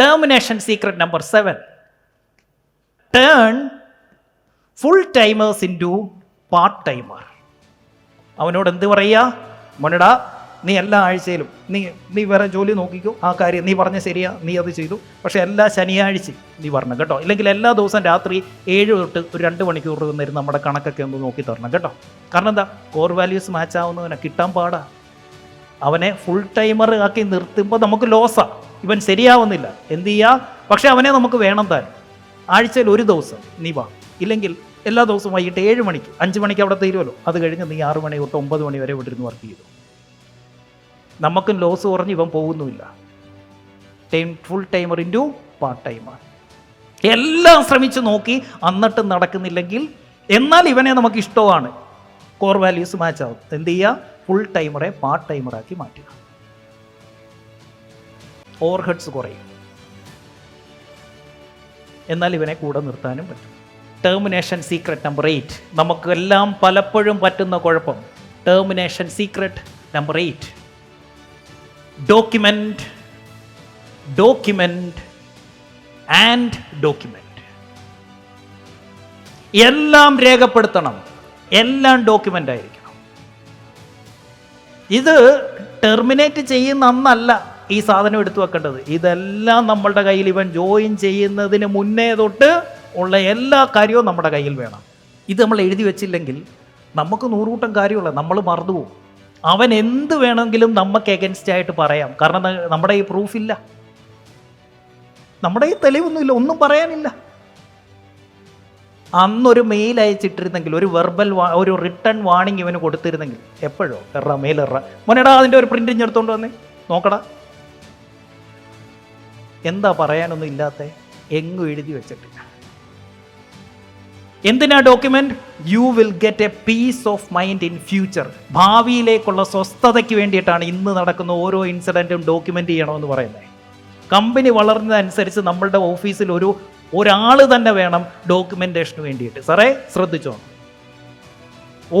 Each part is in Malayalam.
Termination secret number seven turn full timers into part timer അവനോട് എന്ത് പറയുക? മോനടാ നീ എല്ലാ ആഴ്ചയിലും നീ നീ വേറെ ജോലി നോക്കിക്കോ. ആ കാര്യം നീ പറഞ്ഞ ശരിയാ നീ അത് ചെയ്തു. പക്ഷേ എല്ലാ ശനിയാഴ്ച നീ പറഞ്ഞു കേട്ടോ. ഇല്ലെങ്കിൽ എല്ലാ ദിവസവും രാത്രി ഏഴ് തൊട്ട് ഒരു രണ്ട് മണിക്കൂർ വന്നിരുന്ന് നമ്മുടെ കണക്കൊക്കെ ഒന്ന് നോക്കി തരണം കേട്ടോ. കാരണം എന്താ? കോർ വാല്യൂസ് മാച്ച് ആവുന്നവനെ കിട്ടാൻ പാടാ. അവനെ ഫുൾ ടൈമർ ആക്കി നിർത്തുമ്പോൾ നമുക്ക് ലോസാ ഇവൻ ശരിയാവുന്നില്ല. എന്ത് ചെയ്യുക പക്ഷെ അവനെ നമുക്ക് വേണം താൻ. ആഴ്ചയിൽ ഒരു ദിവസം നീ വാ. ഇല്ലെങ്കിൽ എല്ലാ ദിവസവും വൈകിട്ട് ഏഴ് മണിക്ക് അഞ്ച് മണിക്ക് അവിടെ തീരുമല്ലോ അത് കഴിഞ്ഞ് നീ ആറ് മണി തൊട്ട് ഒമ്പത് മണി വരെ ഇവിടെ ഇരുന്ന് വർക്ക് ചെയ്തു. നമുക്കും ലോസ് കുറഞ്ഞ് ഇവൻ പോകുന്നുമില്ല. Time full timer into part timer എല്ലാം ശ്രമിച്ചു നോക്കി എന്നിട്ടും നടക്കുന്നില്ലെങ്കിൽ എന്നാൽ ഇവനെ നമുക്ക് ഇഷ്ടമാണ്. കോർ വാല്യൂസ് മാച്ച് ആവും. എന്ത് ചെയ്യുക ഫുൾ ടൈമറെ പാർട്ട് ടൈമറാക്കി മാറ്റുക. ഓവർ ഹെഡ്സ് കുറയും. എന്നാൽ ഇവനെ കൂടെ നിർത്താനും പറ്റും. ടേമിനേഷൻ സീക്രട്ട് നമ്പർ എയ്റ്റ് നമുക്കെല്ലാം പലപ്പോഴും പറ്റുന്ന കുഴപ്പം. Termination secret number eight document document and document എല്ലാം രേഖപ്പെടുത്തണം. എല്ലാം ഡോക്യുമെന്റ് ആയിരിക്കണം. ഇത് ടെർമിനേറ്റ് ചെയ്യുന്ന അന്നല്ല. ഈ സാധനം എടുത്തു വെക്കേണ്ടത്. ഇതെല്ലാം നമ്മളുടെ കയ്യിൽ ഇവൻ ജോയിൻ ചെയ്യുന്നതിന് മുന്നേ തൊട്ട് ഉള്ള എല്ലാ കാര്യവും നമ്മുടെ കയ്യിൽ വേണം. ഇത് നമ്മൾ എഴുതി വെച്ചില്ലെങ്കിൽ നമുക്ക് നൂറുകൂട്ടം കാര്യമുള്ള നമ്മൾ മറന്നുപോകും അവൻ എന്ത് വേണമെങ്കിലും നമുക്ക് എഗൻസ്റ്റ് ആയിട്ട് പറയാം. കാരണം നമ്മുടെ ഈ പ്രൂഫില്ല. നമ്മുടെ ഈ തെളിവൊന്നുമില്ല ഒന്നും പറയാനില്ല. അന്നൊരു മെയിൽ അയച്ചിട്ടിരുന്നെങ്കിൽ ഒരു വെർബൽ ഒരു റിട്ടേൺ വാണിംഗ് ഇവന് കൊടുത്തിരുന്നെങ്കിൽ എപ്പോഴോ എറ മെയിൽ എറ. മോനെടാ അതിന്റെ ഒരു പ്രിന്റ് ഇഞ്ഞെടുത്തോണ്ട് വന്നേ. നോക്കടാ. എന്താ പറയാനൊന്നും ഇല്ലാത്ത എങ്ങും എഴുതി വെച്ചിട്ടില്ല. എന്തിനാ document? You will get a peace of mind in future ഭാവിയിലേക്കുള്ള സ്വസ്ഥതയ്ക്ക് വേണ്ടിയിട്ടാണ് ഇന്ന് നടക്കുന്ന ഓരോ ഇൻസിഡന്റും ഡോക്യുമെന്റ് ചെയ്യണമെന്ന് പറയുന്നത്. കമ്പനി വളർന്നതനുസരിച്ച് നമ്മളുടെ ഓഫീസിൽ ഒരു ഒരാൾ തന്നെ വേണം ഡോക്യുമെന്റേഷന് വേണ്ടിയിട്ട്. സാറേ ശ്രദ്ധിച്ചോ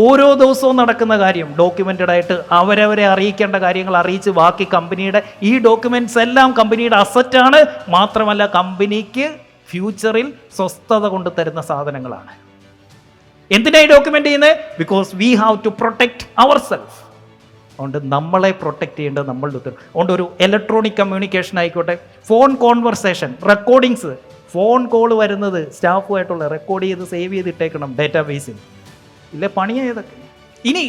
ഓരോ ദിവസവും നടക്കുന്ന കാര്യം ഡോക്യുമെന്റഡ് ആയിട്ട് അവരവരെ അറിയിക്കേണ്ട കാര്യങ്ങൾ അറിയിച്ച് ബാക്കി കമ്പനിയുടെ ഈ ഡോക്യുമെന്റ്സ് എല്ലാം കമ്പനിയുടെ അസറ്റാണ് മാത്രമല്ല കമ്പനിക്ക് ഫ്യൂച്ചറിൽ സ്വസ്ഥത കൊണ്ട് തരുന്ന സാധനങ്ങളാണ്. എന്തിനായി ഡോക്യുമെന്റ് ചെയ്യുന്നത് because we have to protect our self അതുകൊണ്ട് നമ്മളെ പ്രൊട്ടക്റ്റ് ചെയ്യേണ്ടത് നമ്മളുടെ ഉത്തരവ് അതുകൊണ്ട് ഒരു ഇലക്ട്രോണിക് കമ്മ്യൂണിക്കേഷൻ ആയിക്കോട്ടെ phone conversation recordings phone call വരുന്നത് സ്റ്റാഫുമായിട്ടുള്ള റെക്കോർഡ് ചെയ്ത് സേവ് ചെയ്തിട്ടേക്കണം ഡേറ്റാ ഇല്ലേ പണിയായതൊക്കെ ഇനി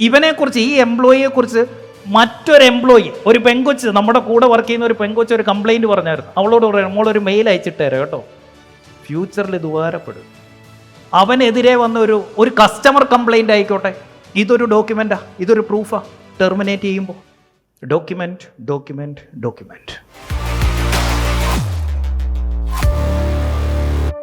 ഇവനെക്കുറിച്ച് ഈ എംപ്ലോയിയെക്കുറിച്ച് മറ്റൊരു എംപ്ലോയി ഒരു പെങ്കൊച്ച് നമ്മുടെ കൂടെ വർക്ക് ചെയ്യുന്ന ഒരു പെങ്കൊച്ച് ഒരു കംപ്ലൈന്റ് പറഞ്ഞായിരുന്നു. അവളോട് പറയാം നമ്മളൊരു മെയിൽ അയച്ചിട്ട് തരാം കേട്ടോ. ഫ്യൂച്ചറിൽ ഇത് ഉപകാരപ്പെടും. അവനെതിരെ വന്ന ഒരു ഒരു കസ്റ്റമർ കംപ്ലൈന്റ് ആയിക്കോട്ടെ. ഇതൊരു ഡോക്യുമെന്റാ ഇതൊരു പ്രൂഫാ ടെർമിനേറ്റ് ചെയ്യുമ്പോൾ ഡോക്യുമെന്റ് ഡോക്യുമെന്റ് ഡോക്യുമെന്റ്